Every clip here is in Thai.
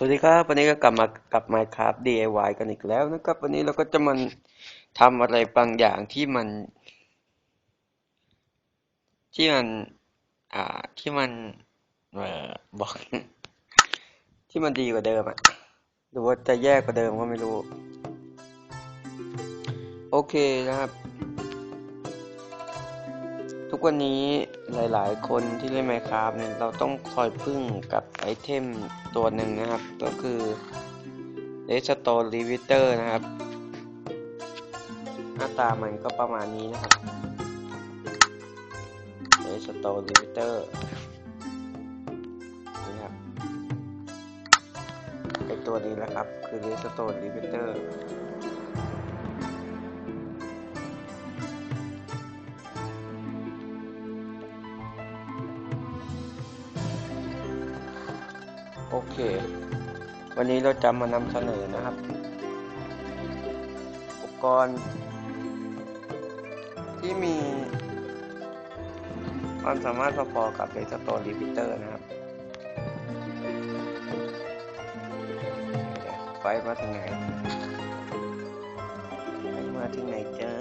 สวัสดีครับ วันนี้ก็กลับมากับ Minecraft DIY กันอีกแล้วนะครับ วันนี้เราก็จะมาทำอะไรบางอย่างที่มัน ที่มัน อ่าที่มันเออบอก ที่มันดีกว่าเดิมอะหรือว่าจะแย่กว่าเดิมก็ไม่รู้ โอเคนะครับ ทุกวันนี้ หลายๆ คนที่เล่น Minecraft เนี่ยเราต้องคอยพึ่งกับไอเทมตัวหนึ่งนะครับ ก็คือ Redstone Riveter นะครับ หน้าตามันก็ประมาณนี้นะครับ Redstone Riveter นี่ครับไอตัวนี้แหละครับ คือ Redstone Riveter โอ เค วันนี้เราจะมานำเสนอนะครับ อุปกรณ์ ที่มี ความสามารถพอๆกับ Redstone Repeater นะครับ ไฟมาถึงไหนมาถึงไหนเจอ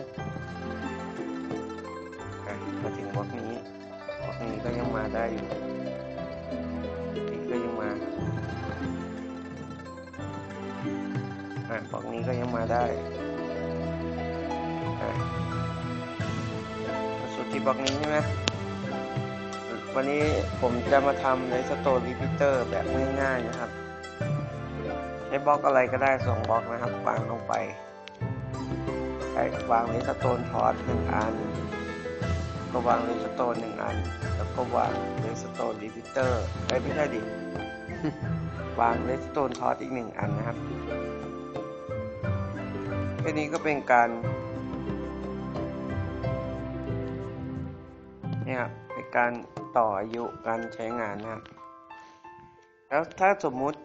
อะมาถึงบล็อกนี้บล็อกนี้ก็ยังมาได้อยู่ะบล็อกนี้ก็ยังมาได้สุดที่บล็อกนี้ใช่ไหมวันนี้ผมจะมาทำในสโตนรีพิเตอร์แบบง่ายๆนะครับใช้บล็อกอะไรก็ได้สองบล็อกนะครับวางลงไปใช้วางในสโตนพอร์ตหนึ่งอัน ก็วางในสโตนหนึ่งอัน แล้วก็วางในสโตนรีพิเตอร์ไม่ใช่ดิวางเลสโตนทอสอีกหนึ่งอันนะครับ ค่นี้ก็เป็นการเนี่ยเป็นการต่ออายุการใช้งานนะครับ แล้วถ้าสมมุติ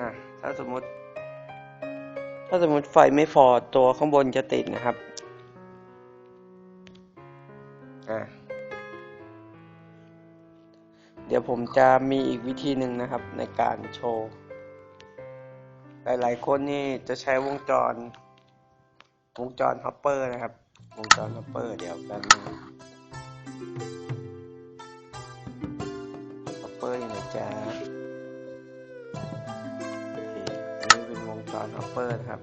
อะถ้าสมมุติ ถ้าสมมุติไฟไม่พอตัวข้างบนจะติดนะครับอะเดี๋ยวผมจะมีอีกวิธีหนึ่งนะครับในการโชว์ หลาย ๆ คนนี่จะใช้วงจร วงจรฮอปเปอร์นะครับ วงจรฮอปเปอร์เดี๋ยวกันงฮอปเปอร์อยู่ไหนจ๊ะโอเคอันนี้เป็นวงจรฮอปเปอร์นะครับ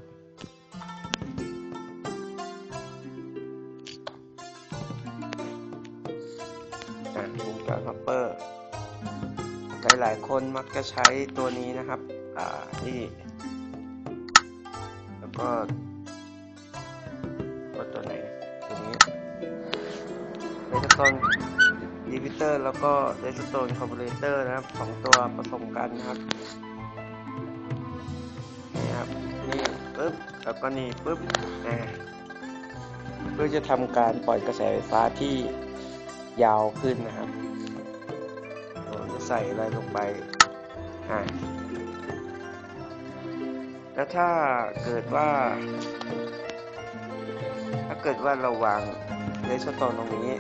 วงจรฮอปเปอร์หลาย ๆ คนมักจะใช้ตัวนี้นะครับ อ่านี่ ก็ก็ตัวไหนตัวนี้เรสโตนดีพิเตอร์แล้วก็เรสโตนคอมเพลเตอร์นะครับสองตัวผสมกันนะครับนี่ครับนี่ปึ๊บแล้วก็นี่ปึ๊บอ่าเพื่อจะทำการปล่อยกระแสไฟฟ้าที่ยาวขึ้นนะครับเราจะใส่อะไรลงไปอ่า แล้วถ้าเกิดว่า ถ้าเกิดว่าเราวางเลสโตนตรงนี้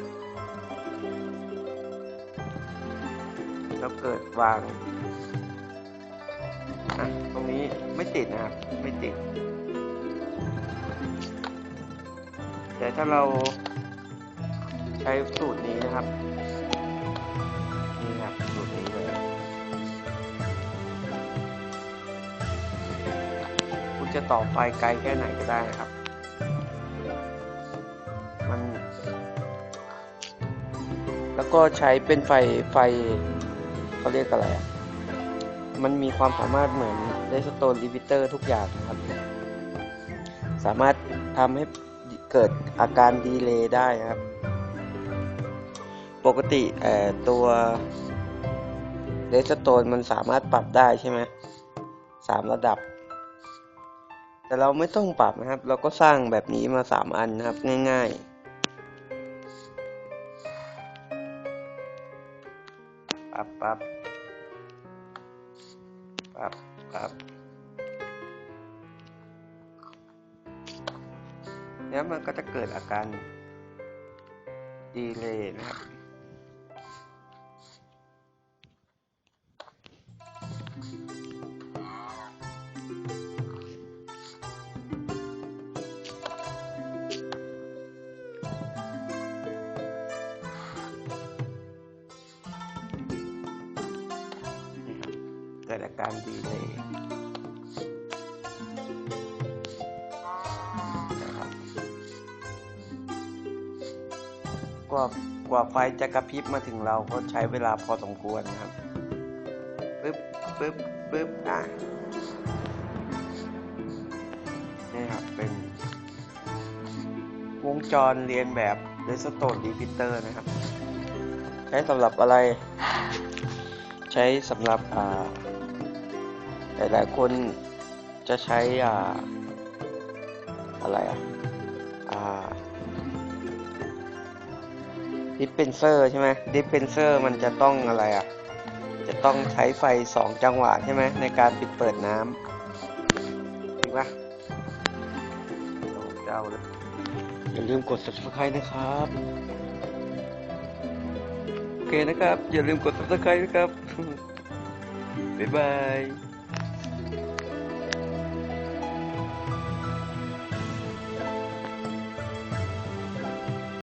แล้วเกิดวางอะตรงนี้ไม่ติดนะครับ ไม่ติด แต่ถ้าเราใช้สูตรนี้นะครับ นี่ครับสูตรนี้เลย จะต่อไฟไกลแค่ไหนก็ได้นะครับ มัน แล้วก็ใช้เป็นไฟไฟเขาเรียกอะไรอะมันมีความสามารถเหมือนเ e สโตน r ิ p เตอร์ทุกอย่างครับ สามารถทำให้เกิดอาการดีเลย์ได้นะครับ ปกติตัวเ e สโตนมันสามารถปรับได้ใช่ไหมสามระดับ แต่เราไม่ต้องปรับนะครับ เราก็สร้างแบบนี้มาสามอันนะครับ ง่ายๆ ปรับปรับปรับปรับแล้วมันก็จะเกิดอาการดีเลยนะครับ เกิดอาการดีเลยนะครับกว่ากว่าไฟจะกระพริบมาถึงเราก็ใช้เวลาพอสมควรนะครับปึ๊บปึ๊บปึ๊บอะนี่ครับเป็น วงจรเรียนแบบเรสโตนรีพิเตอร์นะครับ ใช้สำหรับอะไร ใช้สำหรับอ่า หลายๆคนจะใช้อ่าอะไรอะอ่าดิสเพนเซอร์ใช่ไหมดิสเพนเซอร์มันจะต้องอะไรอะ จะต้องใช้ไฟสองจังหวะใช่ไหมในการปิดเปิดน้ำถูกปะโอ้เจ้าเลยอย่าลืมกด subscribe นะครับ โอเคนะครับ อย่าลืมกด subscribe นะครับ บ๊ายบาย